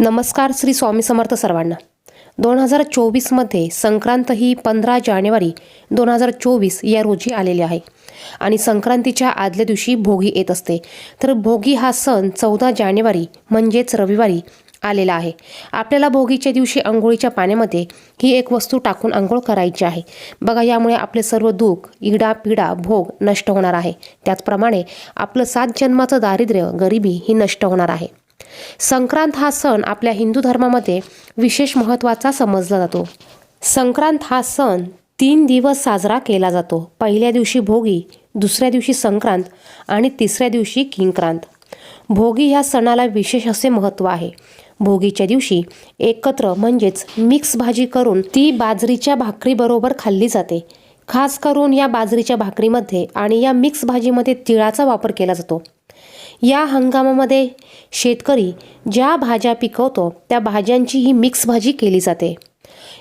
नमस्कार श्री स्वामी समर्थ सर्वांना. दोन हजार चोवीसमध्ये संक्रांत ही पंधरा जानेवारी दोन हजार चोवीस या रोजी आलेली आहे आणि संक्रांतीच्या आदल्या दिवशी भोगी येत असते. तर भोगी हा सण चौदा जानेवारी म्हणजेच रविवारी आलेला आहे. आपल्याला भोगीच्या दिवशी आंघोळीच्या पाण्यामध्ये ही एक वस्तू टाकून आंघोळ करायची आहे. बघा यामुळे आपले सर्व दुःख इडा पिडा भोग नष्ट होणार आहे. त्याचप्रमाणे आपलं सात जन्माचं दारिद्र्य गरिबी ही नष्ट होणार आहे. संक्रांत हा सण आपल्या हिंदू धर्मामध्ये विशेष महत्त्वाचा समजला जातो. संक्रांत हा सण तीन दिवस साजरा केला जातो. पहिल्या दिवशी भोगी दुसऱ्या दिवशी संक्रांत आणि तिसऱ्या दिवशी किंक्रांत. भोगी या सणाला विशेष असे महत्त्व आहे. भोगीच्या दिवशी एकत्र म्हणजेच मिक्स भाजी करून ती बाजरीच्या भाकरीबरोबर खाल्ली जाते. खास करून या बाजरीच्या भाकरीमध्ये आणि या मिक्स भाजीमध्ये तिळाचा वापर केला जातो. या हंगामामध्ये शेतकरी ज्या भाज्या पिकवतो त्या भाज्यांची ही मिक्स भाजी केली जाते.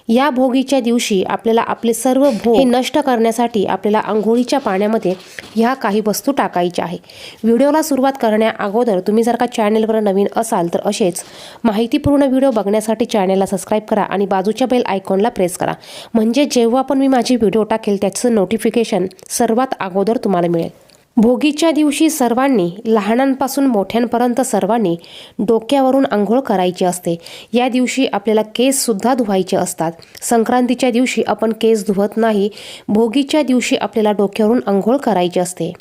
या भोगीच्या दिवशी आपल्याला आपले सर्व भोग हे नष्ट करण्यासाठी आपल्याला आंघोळीच्या पाण्यामध्ये ह्या काही वस्तू टाकायच्या आहे. व्हिडिओला सुरुवात करण्या अगोदर तुम्ही जर का चॅनेलवर नवीन असाल तर असेच माहितीपूर्ण व्हिडिओ बघण्यासाठी चॅनेलला सबस्क्राईब करा आणि बाजूच्या बेल आयकॉनला प्रेस करा. म्हणजे जेव्हा पण मी माझी व्हिडिओ टाकेल त्याचं नोटिफिकेशन सर्वात अगोदर तुम्हाला मिळेल. भोगीच्या दिवशी सर्वांनी लहानांपासून मोठ्यांपर्यंत सर्वांनी डोक्यावरून आंघोळ करायची असते. या दिवशी आपल्याला केससुद्धा धुवायचे असतात. संक्रांतीच्या दिवशी आपण केस धुवत नाही भोगीच्या दिवशी आपल्याला डोक्यावरून आंघोळ करायची असते.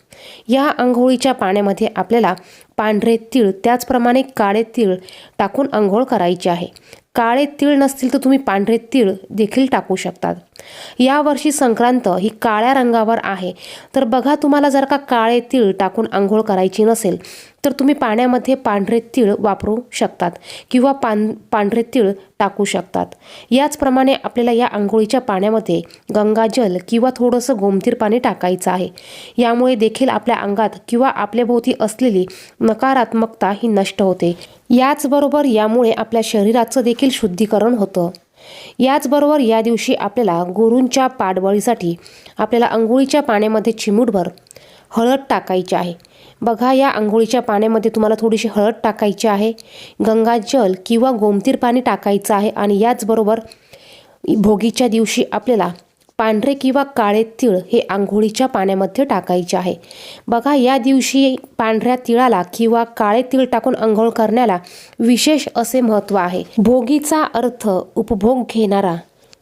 या आंघोळीच्या पाण्यामध्ये आपल्याला पांढरे तीळ त्याचप्रमाणे काळे तीळ टाकून आंघोळ करायची आहे. काळे तीळ नसतील तर तुम्ही पांढरे तीळ देखील टाकू शकतात. यावर्षी संक्रांत ही काळ्या रंगावर आहे. तर बघा तुम्हाला जर का काळे तीळ टाकून आंघोळ करायची नसेल तर तुम्ही पाण्यामध्ये पांढरे तीळ वापरू शकतात किंवा पान पांढरे तीळ टाकू शकतात. याचप्रमाणे आपल्याला या आंघोळीच्या पाण्यामध्ये गंगाजल किंवा थोडंसं गोमतीर पाणी टाकायचं आहे. यामुळे देखील आपल्या अंगात किंवा आपल्याभोवती असलेली नकारात्मकता ही नष्ट होते. याचबरोबर यामुळे आपल्या शरीराचं देखील शुद्धीकरण होतं. याचबरोबर या दिवशी आपल्याला गुरूंच्या पाडवळीसाठी आपल्याला आंघोळीच्या पाण्यामध्ये चिमूटभर हळद टाकायची आहे. बघा या आंघोळीच्या पाण्यामध्ये तुम्हाला थोडीशी हळद टाकायची आहे गंगाजल किंवा गोमतीर पाणी टाकायचं आहे आणि याचबरोबर भोगीच्या दिवशी आपल्याला पांढरे किंवा काळे तीळ हे आंघोळीच्या पाण्यामध्ये टाकायचे आहे. बघा या दिवशी पांढऱ्या तिळाला किंवा काळे तीळ टाकून आंघोळ करण्याला विशेष असे महत्त्व आहे. भोगीचा अर्थ उपभोग घेणारा.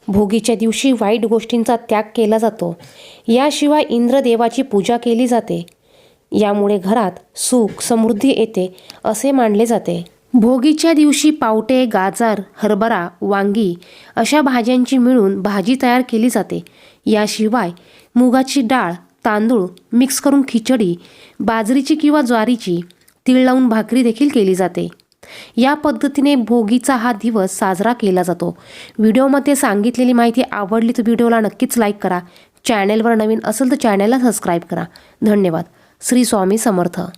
भोगीच्या दिवशी वाईट गोष्टींचा त्याग केला जातो. याशिवाय इंद्रदेवाची पूजा केली जाते. यामुळे घरात सुख समृद्धी येते असे मानले जाते. भोगीच्या दिवशी पावटे गाजर हरभरा वांगी अशा भाज्यांची मिळून भाजी तयार केली जाते. याशिवाय मुगाची डाळ तांदूळ मिक्स करून खिचडी बाजरीची किंवा ज्वारीची तीळ लावून भाकरी देखील केली जाते. या पद्धतीने भोगीचा हा दिवस साजरा केला जातो. व्हिडिओमध्ये सांगितलेली माहिती आवडली तर व्हिडिओला नक्कीच लाईक करा. चॅनेलवर नवीन असेल तर चॅनेलला सबस्क्राईब करा. धन्यवाद. श्री स्वामी समर्थ.